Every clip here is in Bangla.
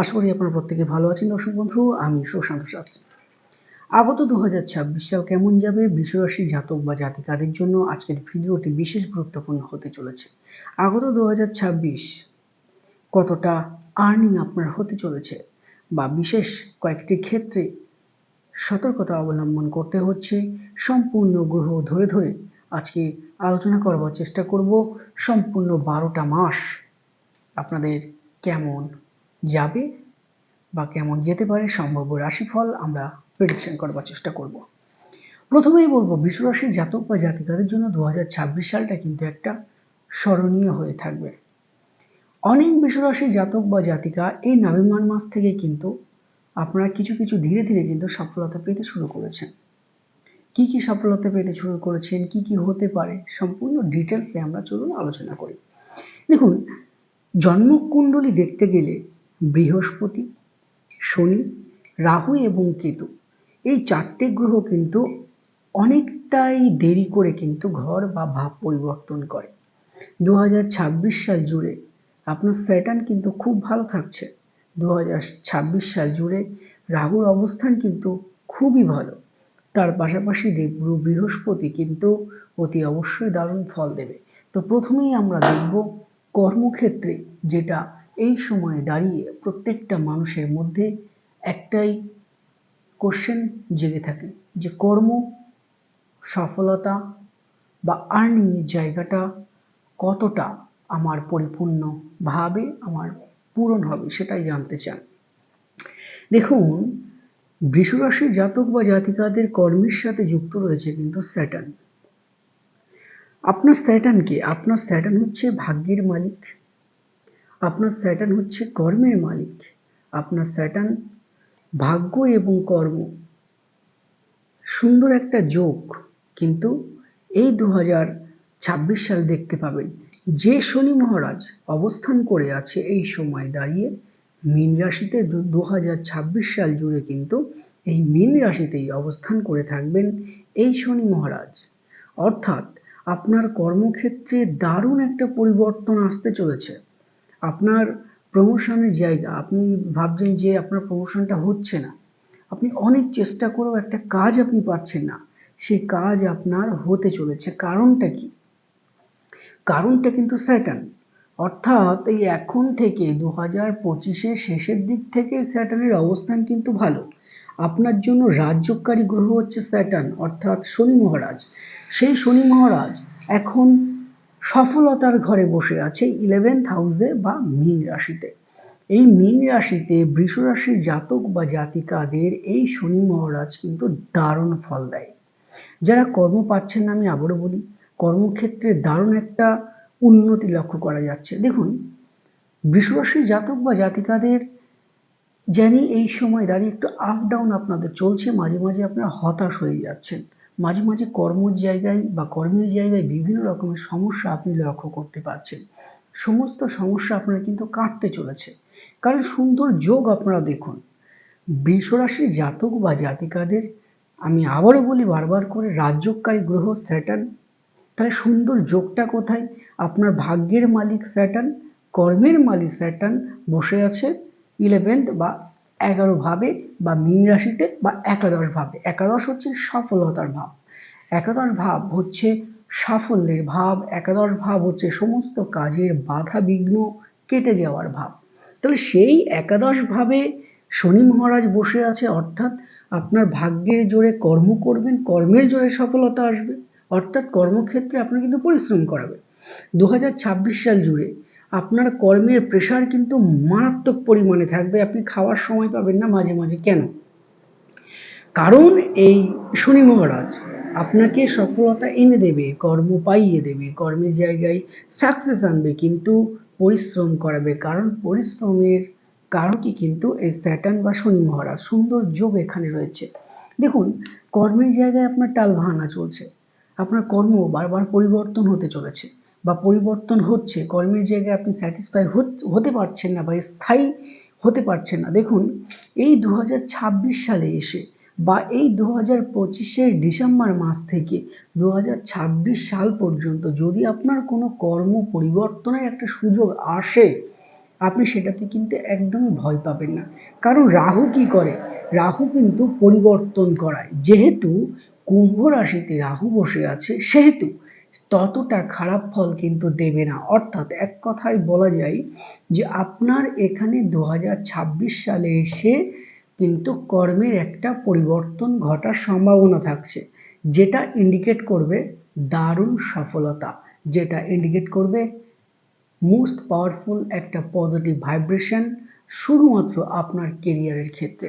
আশা করি আপনারা প্রত্যেকে ভালো আছেন। দর্শক বন্ধু, আমি সুশান্ত শাস্ত্রী। আগত দু হাজার ছাব্বিশ সাল কেমন যাবে, বিশ্বরাশি জাতক বা জাতিকাদের জন্য আজকের ভিডিওটি বিশেষ গুরুত্বপূর্ণ হতে চলেছে। আগত দু হাজার ছাব্বিশ কতটা আর্নিং আপনার হতে চলেছে বা বিশেষ কয়েকটি ক্ষেত্রে সতর্কতা অবলম্বন করতে হচ্ছে, সম্পূর্ণ গ্রহ ধরে ধরে আজকে আলোচনা করবার চেষ্টা করব। সম্পূর্ণ বারোটা মাস আপনাদের কেমন যাবে বা কেমন যেতে পারে সম্ভাব্য রাশিফল আমরা প্রেডিকশন করবার চেষ্টা করব। প্রথমেই বলব বিশ্বরাশির জাতক বা জাতিকাদের জন্য দু হাজার ছাব্বিশ সালটা কিন্তু একটা স্মরণীয় হয়ে থাকবে। অনেক বিশ্বরাশির জাতক বা জাতিকা এই নভেম্বর মাস থেকে কিন্তু আপনারা কিছু কিছু ধীরে ধীরে কিন্তু সফলতা পেতে শুরু করেছেন। কি কি সফলতা পেতে শুরু করেছেন, কি কি হতে পারে সম্পূর্ণ ডিটেলসে আমরা চলুন আলোচনা করি। দেখুন, জন্মকুণ্ডলী দেখতে গেলে বৃহস্পতি, শনি, রাহু এবং কেতু। এই চারটে গ্রহ কিন্তু অনেকটাই দেরি করে কিন্তু ঘর বা ভাব পরিবর্তন করে। দু হাজার ছাব্বিশ সাল জুড়ে আপনার স্যাটার্ন কিন্তু খুব ভালো থাকছে। দু হাজার ছাব্বিশ সাল জুড়ে রাহুর অবস্থান কিন্তু খুবই ভালো। তার পাশাপাশি দেবগুরু বৃহস্পতি কিন্তু অতি অবশ্যই দারুণ ফল দেবে। তো প্রথমেই আমরা দেখব কর্মক্ষেত্রে যেটা এই সময়ে দাঁড়িয়ে প্রত্যেকটা মানুষের মধ্যে একটাই কোশ্চেন জেগে থাকে যে কর্ম, সফলতা বা আর্নিংয়ের জায়গাটা কতটা আমার পরিপূর্ণভাবে আমার পূরণ হবে সেটাই জানতে চান দেখুন বৃষরাশির জাতক বা জাতিকাদের কর্মের সাথে যুক্ত রয়েছে কিন্তু স্যাটার্ন আপনার স্যাটার্ন কি, আপনার স্যাটার্ন হচ্ছে ভাগ্যের মালিক। আপনার স্যাটার্ন হচ্ছে কর্মের মালিক। আপনার স্যাটার্ন ভাগ্য এবং কর্ম। সুন্দর একটা যোগ, কিন্তু এই দু ছাব্বিশ সাল দেখতে পাবেন, যে শনি মহারাজ অবস্থান করে আছে এই সময় দাঁড়িয়ে, মীন রাশিতে দু হাজার ছাব্বিশ সাল জুড়ে কিন্তু এই মীন রাশিতেই অবস্থান করে থাকবেন এই শনি মহারাজ। অর্থাৎ আপনার কর্মক্ষেত্রে দারুণ একটা পরিবর্তন আসতে চলেছে। আপনার প্রমোশনের জায়গা, আপনি ভাবছেন যে আপনার প্রমোশনটা হচ্ছে না। আপনি অনেক চেষ্টা করেও একটা কাজ আপনি পাচ্ছেন না। সেই কাজ আপনার হতে চলেছে। কারণটা কি? কারণটা কিন্তু স্যাটার্ন অর্থাৎ এই এখন থেকে দু হাজার পঁচিশের শেষের দিক থেকে স্যাটার্নের অবস্থান কিন্তু ভালো। আপনার জন্য রাজ্যকারী গ্রহ হচ্ছে স্যাটার্ন অর্থাৎ শনি মহারাজ। সেই শনি মহারাজ এখন সফলতার ঘরে বসে আছে ইলেভেন্থ হাউসে বা মীন রাশিতে। এই মীন রাশিতে বৃষ রাশির জাতক বা জাতিকাদের এই শনি মহারাজ কিন্তু দারুণ ফল দেয়। যারা কর্ম পাচ্ছেন না আমি আবারও বলি, কর্মক্ষেত্রে দারুণ একটা উন্নতি লক্ষ্য করা যাচ্ছে। দেখুন বৃষরাশির জাতক বা জাতিকাদের জানি এই সময় দাঁড়িয়ে একটু আপ ডাউন আপনাদের চলছে, মাঝে মাঝে আপনারা হতাশ হয়ে যাচ্ছেন। মাঝে মাঝে কর্মের জায়গায় বা কর্মের জায়গায় বিভিন্ন রকমের সমস্যা আপনি লক্ষ্য করতে পারছেন। সমস্ত সমস্যা আপনার কিন্তু কাটতে চলেছে। কারণ সুন্দর যোগ আপনারা দেখুন। বৃষরাশির জাতক বা জাতিকাদের, আমি আবারও বলি বারবার করে রাজ্যকারী গ্রহ স্যাটার্ন। তাহলে সুন্দর যোগটা কোথায়? আপনার ভাগ্যের মালিক স্যাটার্ন, কর্মের মালিক স্যাটার্ন বসে আছে ইলেভেন্থ বা এগারো ভাবে বা মীন রাশিতে বা একাদশ ভাবে। একাদশ হচ্ছে সফলতার ভাব। একাদশ ভাব হচ্ছে সাফল্যের ভাব। একাদশ ভাব হচ্ছে সমস্ত কাজের বাধা বিঘ্ন কেটে যাওয়ার ভাব। তাহলে সেই একাদশ ভাবে শনি মহারাজ বসে আছে, অর্থাৎ আপনার ভাগ্যের জোরে কর্ম করবেন, কর্মের জোরে সফলতা আসবে। অর্থাৎ কর্মক্ষেত্রে আপনার কিন্তু পরিশ্রম করাবে দু হাজার ছাব্বিশ সাল জুড়ে আপনার কর্মের প্রেশার কিন্তু মারাত্মক পরিমাণে থাকবে, আপনি খাওয়ার সময় পাবেন না মাঝে মাঝে। কেন? কারণ এই শনি মহারাজ আপনাকে সফলতা এনে দেবে, কর্ম পাইয়ে দেবে, কর্মের জায়গায় সাকসেস আনবে, কিন্তু পরিশ্রম করাবে। কারণ পরিশ্রমের কারণই কিন্তু এই স্যাটার্ন বা শনি মহারাজ, সুন্দর যোগ এখানে রয়েছে। দেখুন, কর্মের জায়গায় আপনার টাল ভাঙা চলছে, আপনার কর্ম বারবার পরিবর্তন হতে চলেছে। বা পরিবর্তন হচ্ছে, কর্মের জায়গায় আপনি স্যাটিসফাই হতে পারছেন না বা স্থায়ী হতে পারছেন না। দেখুন, এই দু হাজার ছাব্বিশ সালে এসে বা এই দু হাজার পঁচিশের ডিসেম্বর মাস থেকে দু সাল পর্যন্ত যদি আপনার কোনো কর্ম পরিবর্তনের একটা সুযোগ আসে, আপনি সেটাতে কিন্তু একদমই ভয় পাবেন না। কারণ রাহু কি করে? রাহু কিন্তু পরিবর্তন করায়। যেহেতু কুম্ভ রাশিতে রাহু বসে আছে, সেহেতু ততটা খারাপ ফল কিন্তু দেবে না। অর্থাৎ এক কথায় বলা যায় যে আপনার এখানে দু হাজার ছাব্বিশ সালে এসে কিন্তু কর্মের একটা পরিবর্তন ঘটার সম্ভাবনা থাকছে, যেটা ইন্ডিকেট করবে দারুণ সফলতা, যেটা ইন্ডিকেট করবে মোস্ট পাওয়ারফুল একটা পজিটিভ ভাইব্রেশন শুধুমাত্র আপনার কেরিয়ারের ক্ষেত্রে।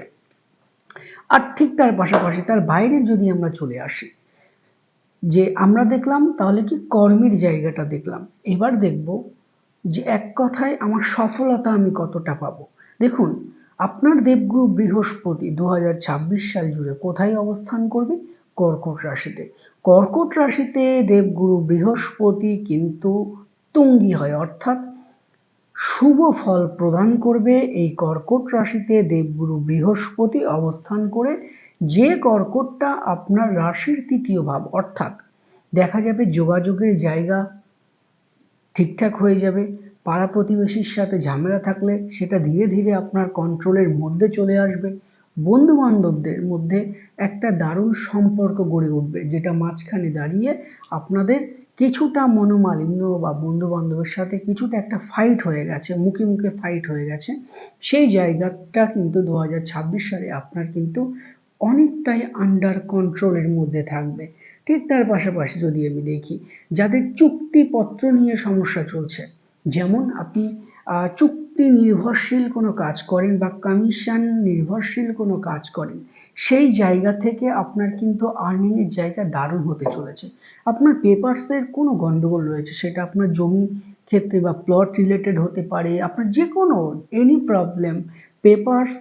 আর ঠিক তার পাশাপাশি তার বাইরে যদি আমরা চলে আসি যে আমরা দেখলাম, তাহলে কি কর্মের জায়গাটা দেখলাম? এবার দেখব যে এক কথায় আমার সফলতা আমি কতটা পাবো। দেখুন, আপনার দেবগুরু বৃহস্পতি দু হাজার ছাব্বিশ সাল জুড়ে কোথায় অবস্থান করবে? কর্কট রাশিতে। কর্কট রাশিতে দেবগুরু বৃহস্পতি কিন্তু তুঙ্গি হয়, অর্থাৎ শুভ ফল প্রদান করবে এই কর্কট রাশিতে দেবগুরু বৃহস্পতি অবস্থান করে যে কর্কটটা আপনার রাশির তৃতীয় ভাব, অর্থাৎ দেখা যাবে যোগাযোগের জায়গা ঠিকঠাক হয়ে যাবে, পাড়া প্রতিবেশীর সাথে ঝামেলা থাকলে সেটা ধীরে ধীরে আপনার কন্ট্রোলের মধ্যে চলে আসবে। বন্ধু বান্ধবদের মধ্যে একটা দারুণ সম্পর্ক গড়ে উঠবে, যেটা মাঝখানে দাঁড়িয়ে আপনাদের কিছুটা মনোমালিন্য বা বন্ধু বান্ধবের সাথে কিছুটা একটা ফাইট হয়ে গেছে, মুখে মুখে ফাইট হয়ে গেছে। সেই জায়গাটা কিন্তু দু হাজার ছাব্বিশ সালে আপনার কিন্তু অনেকটাই আন্ডার কন্ট্রোলের মধ্যে থাকবে। ঠিক তার পাশাপাশি যদি আমি দেখি, যাদের চুক্তিপত্র নিয়ে সমস্যা চলছে, যেমন আপনি চুক্তি নির্ভরশীল কোনো কাজ করেন বা কমিশন নির্ভরশীল কোনো কাজ করেন, সেই জায়গা থেকে আপনার কিন্তু আর্নিংয়ের জায়গা দারুণ হতে চলেছে। আপনার পেপারসের কোনো গণ্ডগোল রয়েছে, সেটা আপনার জমি ক্ষেত্রে বা প্লট রিলেটেড হতে পারে, আপনার যে কোনো any problem papers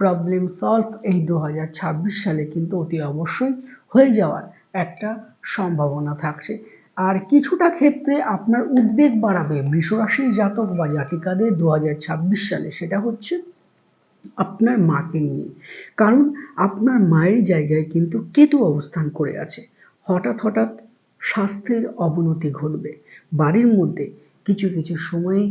problem solve এই দু হাজার ছাব্বিশ সালে কিন্তু অতি অবশ্যই হয়ে যাওয়ার একটা সম্ভাবনা থাকছে। আর কিছুটা ক্ষেত্রে আপনার উদ্বেগ বাড়াবে বৃষরাশির জাতক বা জাতিকাদের দু হাজার ছাব্বিশ সালে, সেটা হচ্ছে আপনার মাকে নিয়ে। কারণ আপনার মায়ের জায়গায় কিন্তু কেতু অবস্থান করে আছে। হঠাৎ হঠাৎ স্বাস্থ্যের অবনতি ঘটবে। বাড়ির মধ্যে কিছু কিছু সময়ে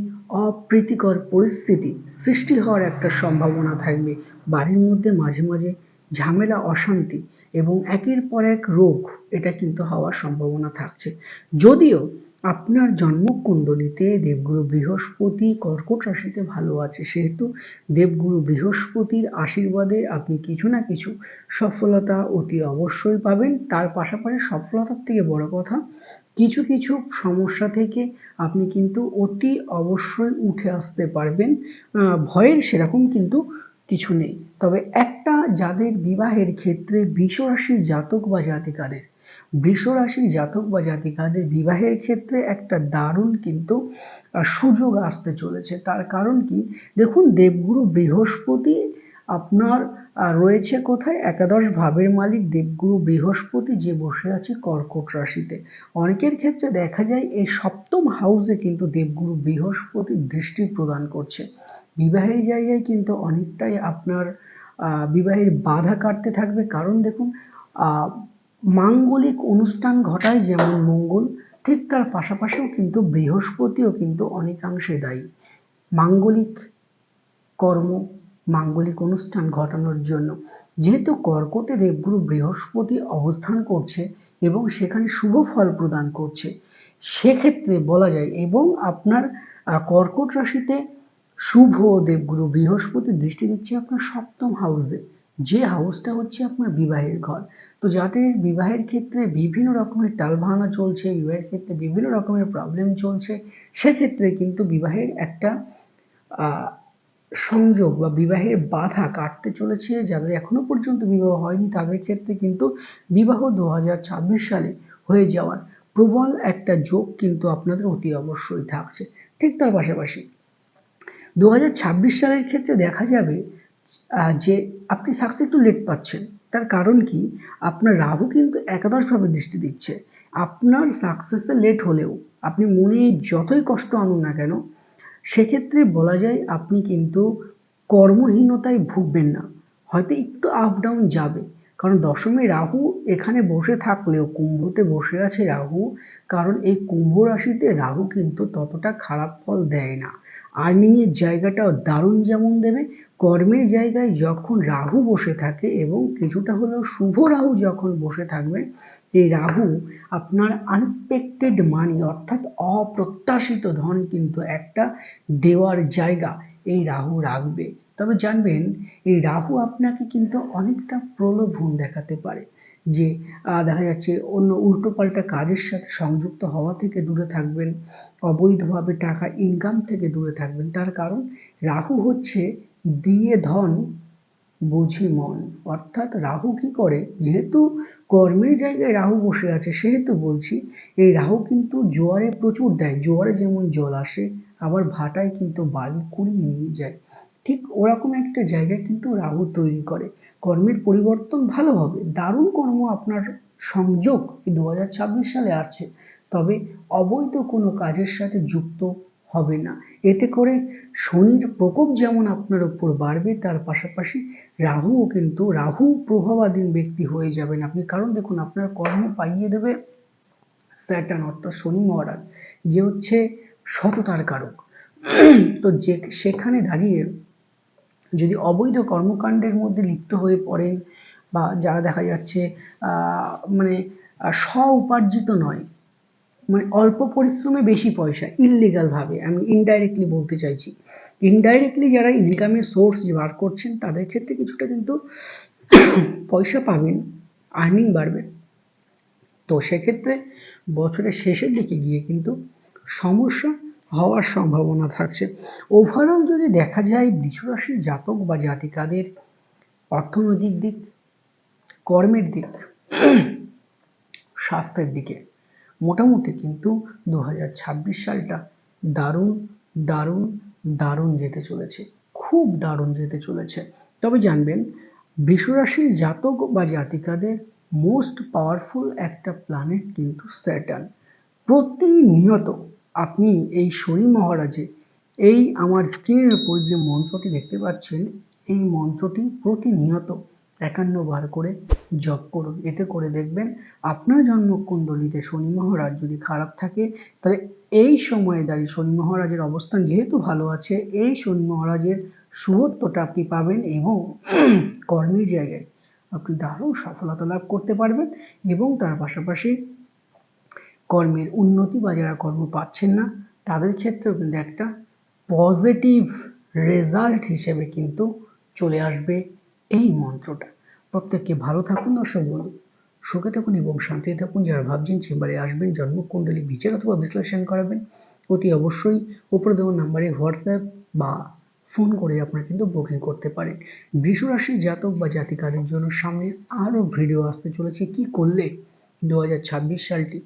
অপ্রীতিকর পরিস্থিতি সৃষ্টি হওয়ার একটা সম্ভাবনা থাকবে। বাড়ির মধ্যে মাঝে মাঝে ঝামেলা, অশান্তি এবং একের পর এক রোগ, এটা কিন্তু হওয়ার সম্ভাবনা থাকছে। যদিও আপনার জন্মকুণ্ডলিতে দেবগুরু বৃহস্পতি কর্কট রাশিতে ভালো আছে, সেহেতু দেবগুরু বৃহস্পতির আশীর্বাদে আপনি কিছু না কিছু সফলতা অতি অবশ্যই পাবেন। তার পাশাপাশি সফলতার থেকে বড় কথা, কিছু কিছু সমস্যা থেকে আপনি কিন্তু অতি অবশ্যই উঠে আসতে পারবেন। ভয়ের সেরকম কিন্তু কিছু নেই। তবে একটা যাদের বিবাহের ক্ষেত্রে বিশ্বরাশির জাতক বা জাতিকাদের বৃষরাশির জাতক বা জাতিকাদের বিবাহের ক্ষেত্রে একটা দারুণ কিন্তু সুযোগ আসতে চলেছে। তার কারণ কি? দেখুন, দেবগুরু বৃহস্পতি আপনার রয়েছে কোথায়? একাদশ ভাবের মালিক দেবগুরু বৃহস্পতি যে বসে আছে কর্কট রাশিতে। অনেকের ক্ষেত্রে দেখা যায় এই সপ্তম হাউসে কিন্তু দেবগুরু বৃহস্পতি দৃষ্টি প্রদান করছে। বিবাহের জায়গায় কিন্তু অনেকটাই আপনার বিবাহের বাধা কাটতে থাকবে। কারণ দেখুন মাঙ্গলিক অনুষ্ঠান ঘটায় যেমন মঙ্গল, ঠিক তার পাশাপাশিও কিন্তু বৃহস্পতিও কিন্তু অনেকাংশে দায়ী। মাঙ্গলিক কর্ম মাঙ্গলিক অনুষ্ঠান ঘটানোর জন্য। যেহেতু কর্কটে দেবগুরু বৃহস্পতি অবস্থান করছে এবং সেখানে শুভ ফল প্রদান করছে, সেক্ষেত্রে বলা যায় এবং আপনার কর্কট রাশিতে শুভ দেবগুরু বৃহস্পতি দৃষ্টি দিচ্ছে আপনার সপ্তম হাউসে যে হাউসটা হচ্ছে আপনার বিবাহের ঘর। তো যাদের বিবাহের ক্ষেত্রে বিভিন্ন রকমের টালভাঙা চলছে, বিবাহের ক্ষেত্রে বিভিন্ন রকমের প্রবলেম চলছে, সেক্ষেত্রে কিন্তু বিবাহের একটা সংযোগ বা বিবাহের বাধা কাটতে চলেছে। যাদের এখনও পর্যন্ত বিবাহ হয়নি, তাদের ক্ষেত্রে কিন্তু বিবাহ দু হাজার ছাব্বিশ সালে হয়ে যাওয়ার প্রবল একটা যোগ কিন্তু আপনাদের অতি অবশ্যই থাকছে। ঠিক তার পাশাপাশি দু হাজার ছাব্বিশ সালের ক্ষেত্রে দেখা যাবে যে আপনি সাকসেস একটু লেট পাচ্ছেন। তার কারণ কি? আপনার রাহু কিন্তু একাদশভাবে দৃষ্টি দিচ্ছে। আপনার সাকসেসে লেট হলেও, আপনি মনে যতই কষ্ট আনুন না কেন সেক্ষেত্রে বলা যায় আপনি কিন্তু কর্মহীনতায় ভুগবেন না। হয়তো একটু আপ ডাউন যাবে। কারণ দশমে রাহু এখানে বসে থাকলেও, কুম্ভতে বসে আছে রাহু, কারণ এই কুম্ভ রাশিতে রাহু কিন্তু ততটা খারাপ ফল দেয় না। আর্নিংয়ের জায়গাটাও দারুণ যেমন দেবে কর্মের জায়গায় যখন রাহু বসে থাকে এবং কিছুটা হলেও শুভ রাহু যখন বসে থাকবে, এই রাহু আপনার আনএক্সপেক্টেড মানি অর্থাৎ অপ্রত্যাশিত ধন কিন্তু একটা দেওয়ার জায়গা এই রাহু রাখবে। তবে জানবেন, এই রাহু আপনাকে কিন্তু অনেকটা প্রলোভন দেখাতে পারে। যে দেখা যাচ্ছে অন্য উল্টোপাল্টা কাজের সাথে সংযুক্ত হওয়া থেকে দূরে থাকবেন, অবৈধভাবে টাকা ইনকাম থেকে দূরে থাকবেন। তার কারণ, রাহু হচ্ছে দিয়ে ধন বুঝি মন। অর্থাৎ রাহু কি করে? যেহেতু কর্মের জায়গায় রাহু বসে আছে, সেহেতু বলছি, এই রাহু কিন্তু জোয়ারে প্রচুর দেয়। জোয়ারে যেমন জল আসে, আবার ভাটায় কিন্তু বালি কুড়িয়ে নিয়ে যায়। ঠিক ওরকম একটা জায়গায় কিন্তু রাহু তৈরি করে। কর্মের পরিবর্তন ভালো হবে। দারুণ কর্ম আপনার সংযোগ দু হাজার ছাব্বিশ সালে আসছে। তবে অবৈধ কোনো কাজের সাথে যুক্ত হবে না। এতে করে শনির প্রকোপ যেমন আপনার উপর বাড়বে, তার পাশাপাশি রাহুও কিন্তু, রাহু প্রভাবাধীন ব্যক্তি হয়ে যাবেন আপনি। কারণ দেখুন, আপনার কর্ম পাইয়ে দেবে স্যাটার্ন অর্থাৎ শনি মহারাজ। যে হচ্ছে সততার কারক। তো যে, সেখানে দাঁড়িয়ে যদি অবৈধ কর্মকাণ্ডের মধ্যে লিপ্ত হয়ে পড়েন বা যারা দেখা যাচ্ছে মানে স্ব উপার্জিত নয় মানে অল্প পরিশ্রমে বেশি পয়সা ইললিগালভাবে আমি ইনডাইরেক্টলি বলতে চাইছি। ইনডাইরেক্টলি যারা ইনকামের সোর্স বার করছেন, তাদের ক্ষেত্রে কিছুটা কিন্তু পয়সা পাবেন আর্নিং বাড়বে। তো সেক্ষেত্রে বছরের শেষের দিকে গিয়ে কিন্তু সমস্যা হওয়ার সম্ভাবনা থাকছে। ওভারঅল যদি দেখা যায় বৃষরাশির জাতক বা জাতিকাদের অর্থনৈতিক দিক, কর্মের দিক, স্বাস্থ্যের দিকে মোটামুটি কিন্তু দু হাজার ছাব্বিশ সালটা দারুণ দারুণ দারুণ যেতে চলেছে, খুব দারুণ যেতে চলেছে। তবে জানবেন বৃষরাশির জাতক বা জাতিকাদের মোস্ট পাওয়ারফুল একটা প্ল্যানেট কিন্তু স্যাটার্ন প্রতিনিয়ত আপনি এই শনি মহারাজে এই আমার স্ক্রিনের উপর যে মন্ত্রটি দেখতে পাচ্ছেন, এই মন্ত্রটি প্রতিনিয়ত একান্ন বার করে জপ করুন। এতে করে দেখবেন আপনার জন্মকুণ্ডলিতে শনি মহারাজ যদি খারাপ থাকে, তাহলে এই সময়ে দাঁড়িয়ে শনি মহারাজের অবস্থান যেহেতু ভালো আছে, এই শনি মহারাজের শুভত্বটা আপনি পাবেন এবং কর্মের জায়গায় আপনি দারুণ সফলতা লাভ করতে পারবেন এবং তার পাশাপাশি কর্মের উন্নতি বা যারা কর্ম পাচ্ছেন না, তাদের ক্ষেত্রেও কিন্তু একটা পজিটিভ রেজাল্ট হিসেবে কিন্তু চলে আসবে। এই মন্ত্রটা। প্রত্যেককে ভালো থাকুন দর্শক বন্ধু। সুখে থাকুন এবং শান্তিতে থাকুন। যারা ভাবছেন চেম্বারে আসবেন, জন্মকুণ্ডলী বিচার অথবা বিশ্লেষণ করাবেন, অতি অবশ্যই উপরে দেওয়া নাম্বারে হোয়াটসঅ্যাপ বা ফোন করে আপনারা কিন্তু বুকিং করতে পারেন। বৃষরাশি জাতক বা জাতিকাদের জন্য সামনে আরও ভিডিও আসতে চলেছে। কি করলে দু হাজার ছাব্বিশ সালটি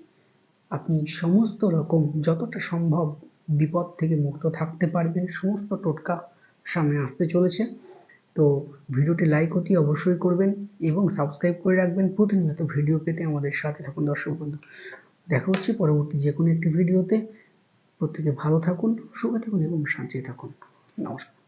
আপনি সমস্ত রকম যতটা সম্ভব বিপদ থেকে মুক্ত থাকতে পারবেন, সমস্ত টোটকা সামনে আসতে চলেছে। তো ভিডিওটি লাইক অতি অবশ্যই করবেন এবং সাবস্ক্রাইব করে রাখবেন প্রতিনিয়ত ভিডিও পেতে আমাদের সাথে থাকুন দর্শক বন্ধু। দেখা হচ্ছে পরবর্তী যে কোনো একটি ভিডিওতে প্রত্যেকে ভালো থাকুন, সুখে থাকুন এবং শান্তিতে থাকুন। নমস্কার।